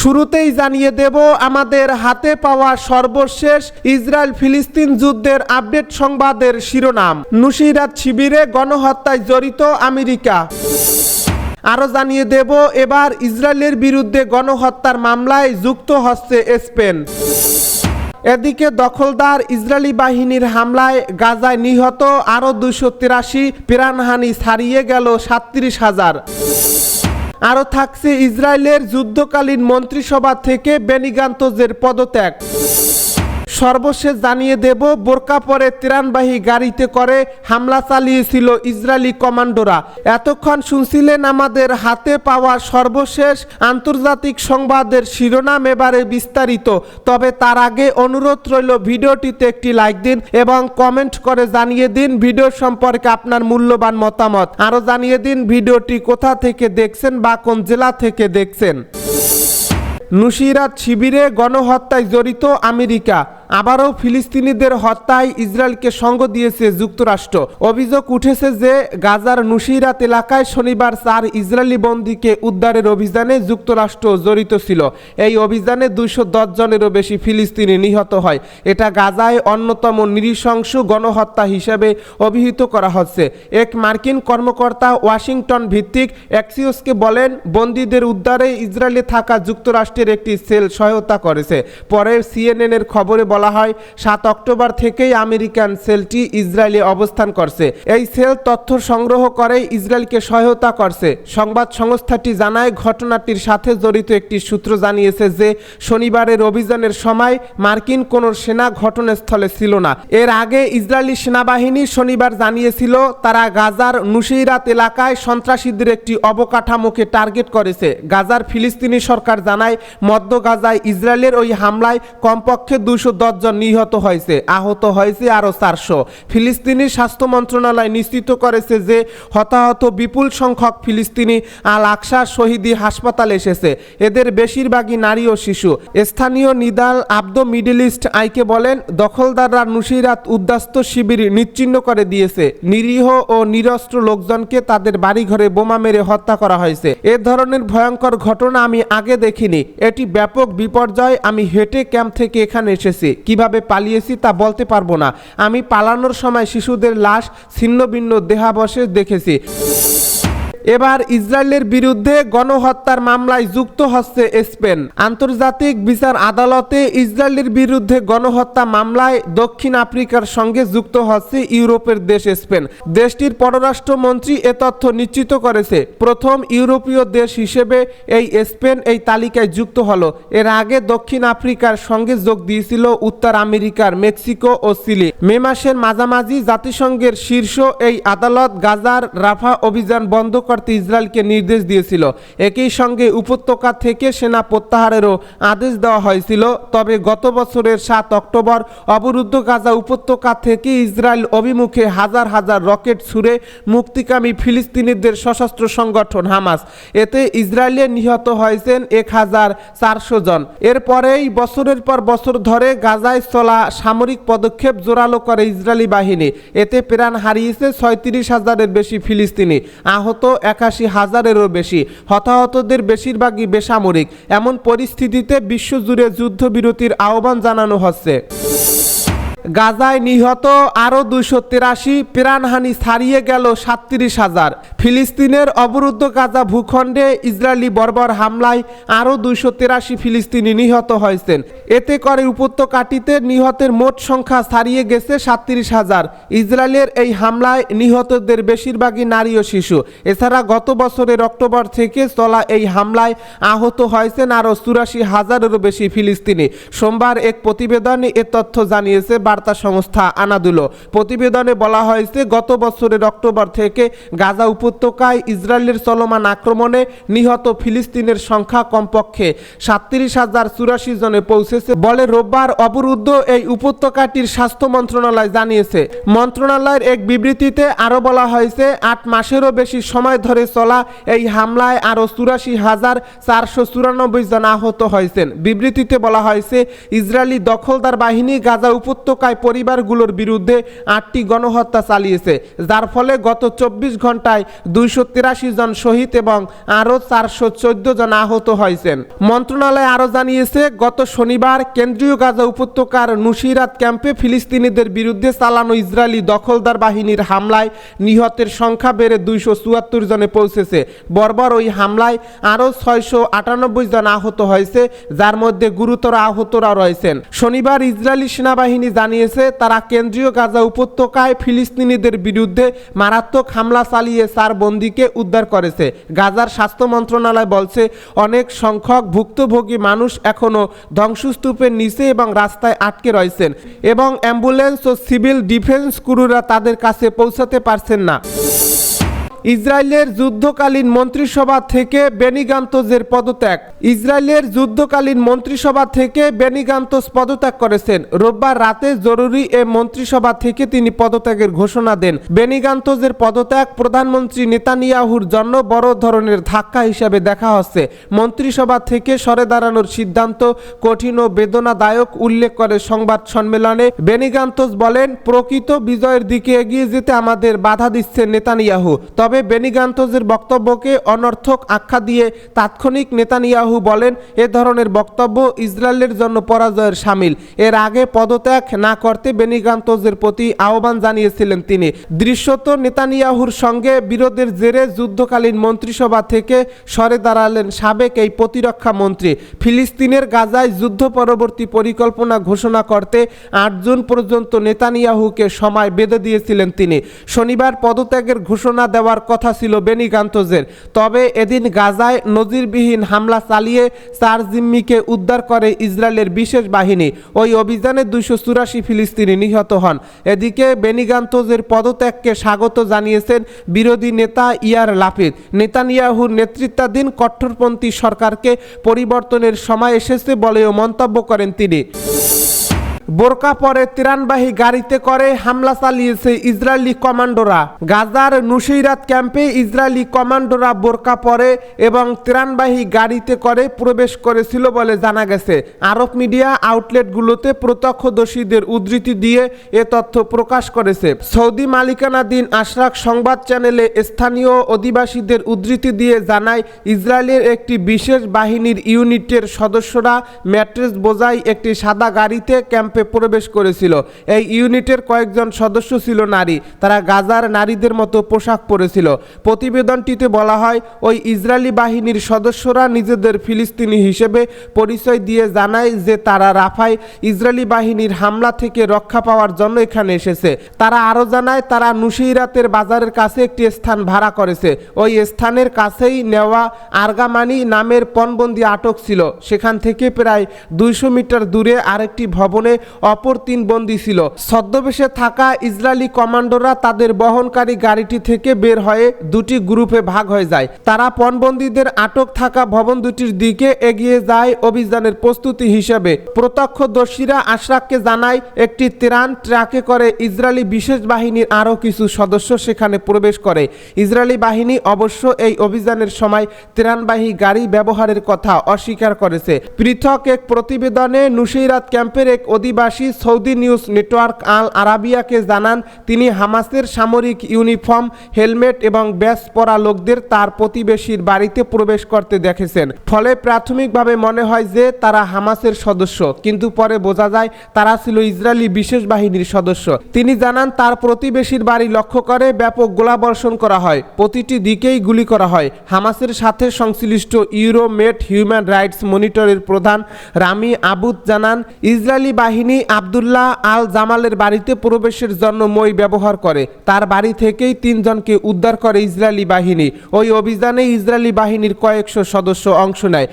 শুরুতেই জানিয়ে দেব, আমাদের হাতে পাওয়া সর্বশেষ ইসরায়েল ফিলিস্তিন যুদ্ধের আপডেট সংবাদের শিরোনাম। নুসিরাত শিবিরে গণহত্যায় জড়িত আমেরিকা। আরও জানিয়ে দেব, এবার ইসরায়েলের বিরুদ্ধে গণহত্যার মামলায় যুক্ত হচ্ছে স্পেন। এদিকে দখলদার ইসরায়েলি বাহিনীর হামলায় গাজায় নিহত আরও দুশো তিরাশি প্রাণহানি ছাড়িয়ে গেল সাত্রিশ হাজার। আরও থাকছে ইসরায়েলের যুদ্ধকালীন মন্ত্রিসভা থেকে বেনিগান্তজের পদত্যাগ। সর্বশেষ জানিয়ে দেব, বোরকা পরে ত্রাণবাহী গাড়িতে করে হামলা চালিয়েছিল ইসরায়েলি কমান্ডোরা। এতক্ষণ শুনছিলেন আমাদের হাতে পাওয়া সর্বশেষ আন্তর্জাতিক সংবাদের শিরোনাম এবারে বিস্তারিত। তবে তার আগে অনুরোধ রইল, ভিডিওটিতে একটি লাইক দিন এবং কমেন্ট করে জানিয়ে দিন ভিডিও সম্পর্কে আপনার মূল্যবান মতামত। আরও জানিয়ে দিন ভিডিওটি কোথা থেকে দেখছেন বা কোন জেলা থেকে দেখছেন। নুসিরাত শিবিরে গণহত্যায় জড়িত আমেরিকা। আবারও ফিলিস্তিনিদের হত্যায় ইসরায়েলকে সঙ্গ দিয়েছে যুক্তরাষ্ট্র। অভিযোগ উঠেছে যে গাজার নুসিরাত এলাকায় শনিবার চার ইসরায়েলি বন্দীকে উদ্ধারের অভিযানে যুক্তরাষ্ট্র জড়িত ছিল। এই অভিযানে দুইশো দশ জনেরও বেশি ফিলিস্তিনি নিহত হয়। এটা গাজায় অন্যতম নৃশংস গণহত্যা হিসেবে অভিহিত করা হচ্ছে। এক মার্কিন কর্মকর্তা ওয়াশিংটন ভিত্তিক অ্যাক্সিওসকে বলেন, বন্দীদের উদ্ধারে ইসরায়েলে থাকা যুক্তরাষ্ট্রের একটি সেল সহায়তা করেছে। পরে সিএনএন এর খবরে বলা হয়, সাত অক্টোবর থেকেই আমেরিকান সেলটি ইসরায়েলে অবস্থান করছে। এই সেল তথ্য সংগ্রহ করে ইসরায়েলকে সহায়তা করছে। সংবাদ সংস্থাটি জানায়, ঘটনাটির সাথে জড়িত একটি সূত্র জানিয়েছে যে, শনিবারের অভিযানের সময় মার্কিন কোনো সেনা ঘটনাস্থলে ছিল না। এর আগে ইসরায়েলি সেনাবাহিনী শনিবার জানিয়েছিল, তারা গাজার নুসিরাত এলাকায় সন্ত্রাসীদের একটি অবকাঠামোকে টার্গেট করেছে। গাজার ফিলিস্তিনি সরকার জানায়, মধ্য গাজায় ইসরায়েলের ওই হামলায় কমপক্ষে দুশো জন নিহত হয়েছে, আহত হয়েছে আরও চারশো। ফিলিস্তিনি স্বাস্থ্য মন্ত্রণালয় নিশ্চিত করেছে যে হতাহত বিপুল সংখ্যক ফিলিস্তিনি আল আকসা শহীদি হাসপাতালে এসেছে। এদের বেশিরভাগই নারী ও শিশু। স্থানীয় নিদাল আব্দ মিডল ইস্ট আইকে বলেন, দখলদাররা নুসিরাত উদ্বাস্ত শিবির নিচ্ছিন্ন করে দিয়েছে। নিরীহ ও নিরস্ত্র লোকজনকে তাদের বাড়িঘরে বোমা মেরে হত্যা করা হয়েছে। এ ধরনের ভয়ঙ্কর ঘটনা আমি আগে দেখিনি। এটি ব্যাপক বিপর্যয়। আমি হেঁটে ক্যাম্প থেকে এখানে এসেছি। কীভাবে পালিয়েছি তা বলতে পারব না। আমি পালানোর সময় শিশুদের লাশ ছিন্ন ভিন্ন দেহাবশেষ দেখেছি। এবার ইসরায়েলের বিরুদ্ধে গণহত্যার মামলায় যুক্ত হচ্ছে স্পেন। আন্তর্জাতিক বিচার আদালতে ইসরায়েলের বিরুদ্ধে গণহত্যা মামলায় দক্ষিণ আফ্রিকার সঙ্গে যুক্ত হচ্ছে ইউরোপের দেশ স্পেন। দেশটির পররাষ্ট্রমন্ত্রী এ তথ্য নিশ্চিত করেছে, প্রথম ইউরোপীয় দেশ হিসেবে এই স্পেন এই তালিকায় যুক্ত হলো। এর আগে দক্ষিণ আফ্রিকার সঙ্গে যোগ দিয়েছিল উত্তর আমেরিকার মেক্সিকো ও চিলি। মে মাসের মাঝামাঝি জাতিসংঘের শীর্ষ এই আদালত গাজার রাফা অভিযান বন্ধ করতে ইসরায়েলকে নির্দেশ দিয়েছিল। একই সঙ্গে উপত্যকা থেকে সেনা প্রত্যাহারেরও আদেশ দেওয়া হয়েছিল। তবে গত বছরের সাত অক্টোবর অবরুদ্ধ গাজা উপত্যকা থেকে ইসরায়েল অভিমুখে হাজার হাজার রকেট ছুড়ে মুক্তিকামী ফিলিস্তিনিদের সশস্ত্র সংগঠন হামাস। এতে ইসরায়েলে নিহত হয়েছেন এক হাজার চারশো জন। এরপরেই বছরের পর বছর ধরে গাজায় চলা সামরিক পদক্ষেপ জোরালো করে ইসরায়েলি বাহিনী। এতে প্রাণ হারিয়েছে ছয়ত্রিশ হাজারের বেশি ফিলিস্তিনি। আহত একাশি হাজারেরও বেশি। হতাহতদের বেশিরভাগই বেসামরিক। এমন পরিস্থিতিতে বিশ্বজুড়ে যুদ্ধবিরতির আহ্বান জানানো হচ্ছে। গাজায় নিহত আরও দুইশো তিরাশি প্রাণহানি ছাড়িয়ে গেল সাতত্রিশ হাজার। ফিলিস্তিনের অবরুদ্ধ গাজা ভূখণ্ডে ইসরায়েলি বর্বর হামলায় আরও দুইশো তিরাশি ফিলিস্তিনি নিহত হয়েছেন। এতে করে উপত্যকাটিতে নিহতের মোট সংখ্যা ছাড়িয়ে গেছে সাতত্রিশ হাজার। ইসরায়েলের এই হামলায় নিহতদের বেশিরভাগই নারী ও শিশু। এছাড়া গত বছরের অক্টোবর থেকে চলা এই হামলায় আহত হয়েছেন আরও চুরাশি হাজারেরও বেশি ফিলিস্তিনি। সোমবার এক প্রতিবেদনে এ তথ্য জানিয়েছে বার্তা সংস্থা আনাদুলো। প্রতিবেদনে বলা হয়েছে, গত বছরের অক্টোবর থেকে গাজা উপত্যকায় ইসরায়েলের চলমান আক্রমণে নিহত ফিলিস্তিনের সংখ্যা কমপক্ষে সাতত্রিশ হাজার চুরাশি জনে পৌঁছেছে বলে রোববার অবরুদ্ধ এই উপত্যকাটির স্বাস্থ্য মন্ত্রণালয় জানিয়েছে। মন্ত্রণালয়ের এক বিবৃতিতে আরও বলা হয়েছে, আট মাসেরও বেশি সময় ধরে চলা এই হামলায় আরও চুরাশি হাজার চারশো চুরানব্বই জন আহত হয়েছেন। বিবৃতিতে বলা হয়েছে, ইসরায়েলি দখলদার বাহিনী গাজা উপত্যকা উপত্যকায় পরিবারগুলোর বিরুদ্ধে আটটি গণহত্যা চালিয়েছে, যার ফলে গত চব্বিশ ঘন্টায় দুইশো তিরাশি জন শহীদ এবং আরও চারশো চোদ্দ জন আহত হয়েছেন। মন্ত্রণালয় আরও জানিয়েছে, গত শনিবার কেন্দ্রীয় গাজা উপত্যকার নুসিরাত ক্যাম্পে ফিলিস্তিনিদের বিরুদ্ধে চালানো ইসরায়েলি দখলদার বাহিনীর হামলায় নিহতের সংখ্যা বেড়ে দুইশো চুয়াত্তর জনে পৌঁছেছে। বর্বর ওই হামলায় আরও ছয়শো আটানব্বই জন আহত হয়েছে, যার মধ্যে গুরুতর আহতরা রয়েছেন। শনিবার ইসরায়েলি সেনাবাহিনী জানিয়েছে, তারা কেন্দ্রীয় গাজা উপত্যকায় ফিলিস্তিনিদের বিরুদ্ধে মারাত্মক হামলা চালিয়ে চার বন্দীকে উদ্ধার করেছে। গাজার স্বাস্থ্য মন্ত্রণালয় বলছে, অনেক সংখ্যক ভুক্তভোগী মানুষ এখনও ধ্বংসস্তূপের নিচে এবং রাস্তায় আটকে রয়েছেন এবং অ্যাম্বুলেন্স ও সিভিল ডিফেন্স ক্রুরা তাদের কাছে পৌঁছাতে পারছেন না। ইসরায়েলের যুদ্ধকালীন মন্ত্রিসভা থেকে বেনিগান্তজের পদত্যাগ। ইসরায়েলের যুদ্ধকালীন মন্ত্রিসভা থেকে বেনিগান্তজ পদত্যাগ করেছেন। রোববার রাতে জরুরি এ মন্ত্রিসভা থেকে তিনি পদত্যাগের ঘোষণা দেন। বেনিগান্তজের পদত্যাগ প্রধানমন্ত্রী নেতানিয়াহুর জন্য বড় ধরনের ধাক্কা হিসাবে দেখা হচ্ছে। মন্ত্রিসভা থেকে সরে দাঁড়ানোর সিদ্ধান্ত কঠিন ও বেদনাদায়ক উল্লেখ করে সংবাদ সম্মেলনে বেনিগান্তজ বলেন, প্রকৃত বিজয়ের দিকে এগিয়ে যেতে আমাদের বাধা দিচ্ছে নেতানিয়াহু। তবে বেনিগান্তজের বক্তব্যকে অনর্থক আখ্যা দিয়ে তাৎক্ষণিক নেতানিয়াহু বলেন, এ ধরনের বক্তব্য ইসরায়েলের জন্য পরাজয়ের সামিল। এর আগে পদত্যাগ না করতে বেনিগান্তজের প্রতি আহ্বান জানিয়েছিলেন তিনি। দৃশ্যত নেতানিয়াহুর সঙ্গে বিরোধের জেরে যুদ্ধকালীন মন্ত্রিসভা থেকে সরে দাঁড়ালেন সাবেক এই প্রতিরক্ষা মন্ত্রী। ফিলিস্তিনের গাজায় যুদ্ধ পরবর্তী পরিকল্পনা ঘোষণা করতে আট জুন পর্যন্ত নেতানিয়াহুকে সময় বেঁধে দিয়েছিলেন তিনি। শনিবার পদত্যাগের ঘোষণা দেওয়ার কথা ছিল বেনিগান্তজের তবে এদিন গাজায় নজিরবিহীন হামলা চালিয়ে চার জিম্মিকে উদ্ধার করে ইসরায়েলের বিশেষ বাহিনী। ওই অভিযানে দুইশো চুরাশি ফিলিস্তিনি নিহত হন। এদিকে বেনিগান্তজের পদত্যাগকে স্বাগত জানিয়েছেন বিরোধী নেতা ইয়ার লাফিদ। নেতানিয়াহুর নেতৃত্বাধীন কট্টরপন্থী সরকারকে পরিবর্তনের সময় এসেছে বলেও মন্তব্য করেন তিনি। বোরকা পরে ত্রাণবাহী গাড়িতে করে হামলা চালিয়েছে ইসরায়েলি কমান্ডোরা। গাজার নুসৈরাত ক্যাম্পে ইসরায়েলি কমান্ডোরা বোরকা পরে এবং ত্রাণবাহী গাড়িতে করে প্রবেশ করেছিল বলে জানা গেছে। আরব মিডিয়া আউটলেটগুলোতে প্রত্যক্ষদর্শীদের উদ্ধৃতি দিয়ে এ তথ্য প্রকাশ করেছে। সৌদি মালিকানাধীন আশরাক সংবাদ চ্যানেলে স্থানীয় অধিবাসীদের উদ্ধৃতি দিয়ে জানায়, ইসরায়েলের একটি বিশেষ বাহিনীর ইউনিটের সদস্যরা ম্যাট্রেস বোঝাই একটি সাদা গাড়িতে ক্যাম্পে প্রবেশ করেছিল। এই ইউনিটের কয়েকজন সদস্য ছিল নারী। তারা গাজার নারীদের মতো পোশাক পরেছিল। প্রতিবেদনটিতে বলা হয়, ওই ইসরায়েলি বাহিনীর সদস্যরা নিজেদের ফিলিস্তিনি হিসেবে পরিচয় দিয়ে জানায় যে তারা রাফায় ইসরায়েলি বাহিনীর হামলা থেকে রক্ষা পাওয়ার জন্য এখানে এসেছে। তারা আরও জানায়, তারা নুসিরাতের বাজারের কাছে একটি স্থান ভাড়া করেছে। ওই স্থানের কাছেই নেওয়া আরগামানি নামের পণবন্দি আটক ছিল। সেখান থেকে প্রায় দুইশো মিটার দূরে আরেকটি ভবনে অপর তিন বন্দী ছিল। ছদ্মবেশে থাকা ইসরায়েলি কমান্ডোরা তাদের বহনকারী গাড়িটি থেকে বের হয়ে দুটি গ্রুপে ভাগ হয়ে যায়। তারা পণবন্দীদের আটক থাকা ভবন দুটির দিকে এগিয়ে যায় অভিযানের প্রস্তুতি হিসেবে। প্রত্যক্ষদর্শীরা আশরাককে জানায়, একটি ত্রাণ ট্রাকে করে ইসরায়েলি বিশেষ বাহিনীর আরও কিছু সদস্য সেখানে প্রবেশ করে। ইসরায়েলি বাহিনী অবশ্য এই অভিযানের সময় ত্রাণবাহী গাড়ি ব্যবহারের কথা অস্বীকার করেছে। পৃথক এক প্রতিবেদনে নুসৈরাত ক্যাম্পের এক অধিবাসী সৌদি নিউজ নেটওয়ার্ক আল আরাবিয়াকে জানান, তিনি হামাসের সামরিক ইউনিফর্ম, হেলমেট এবং ব্যাস পরা লোকদের তার প্রতিবেশীর বাড়িতে প্রবেশ করতে দেখেছেন। ফলে প্রাথমিকভাবে মনে হয় যে তারা হামাসের সদস্য, কিন্তু পরে বোঝা যায় তারা ছিল ইসরায়েলি বিশেষ বাহিনীর সদস্য। তিনি জানান, তার প্রতিবেশীর বাড়ি লক্ষ্য করে ব্যাপক গোলাবর্ষণ করা হয়, প্রতিটি দিকেই গুলি করা হয়। হামাসের সাথে সংশ্লিষ্ট ইউরোমেট হিউম্যান রাইটস মনিটরের প্রধান রামি আবুদ জানান, ইসরায়েলি বাহিনী আবদুল্লাহ আল জামালের বাড়িতে প্রবেশের জন্য মই ব্যবহার করে। তার বাড়ি থেকেই তিনজনকে উদ্ধার করে ইসরায়েলি বাহিনী। ওই অভিযানে ইসরায়েলি বাহিনীর কয়েকশো সদস্য অংশ নেয়।